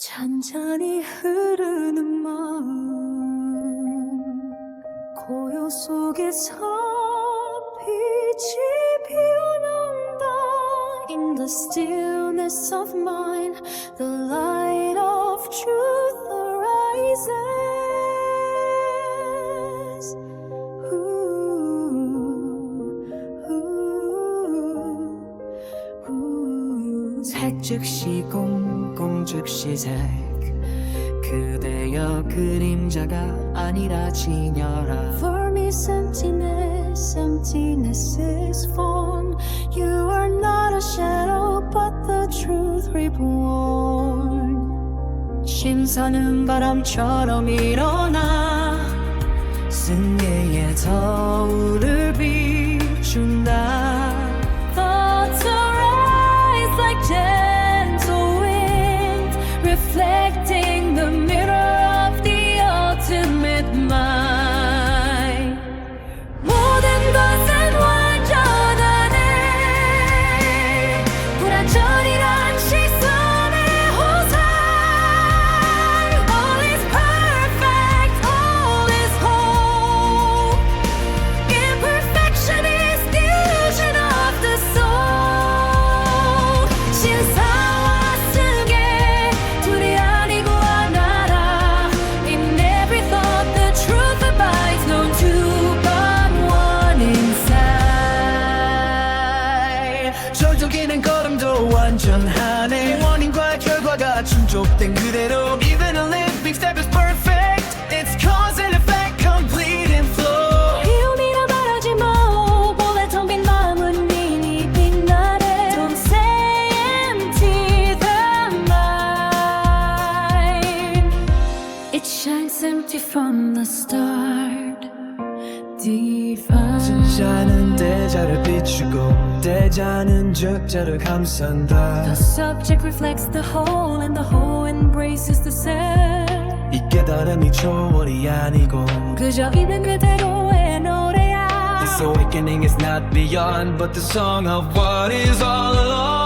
잔잔히 흐르는 마음 고요 속에서 빛이 피어난다 In the stillness of mind The light of truth arises Ooh, ooh, ooh. 색 즉시 공 공 즉시 색 그대여 그림자가 아니라 진열아 For me, emptiness, emptiness is form. You are not a shadow, but the truth reborn. 신사는 바람처럼 일어나 승리의 저울을 저쪽에는 걸음도 완전하네. 원인과 결과가 충족된 그대로 from the start Divine 진짜는 대자를 비추고 대자는 적자를 감싼다 The subject reflects the whole and the whole embraces the self 이 깨달음이 초월이 아니고 그저 있는 그대로의 노래야 This awakening is not beyond but the song of what is all along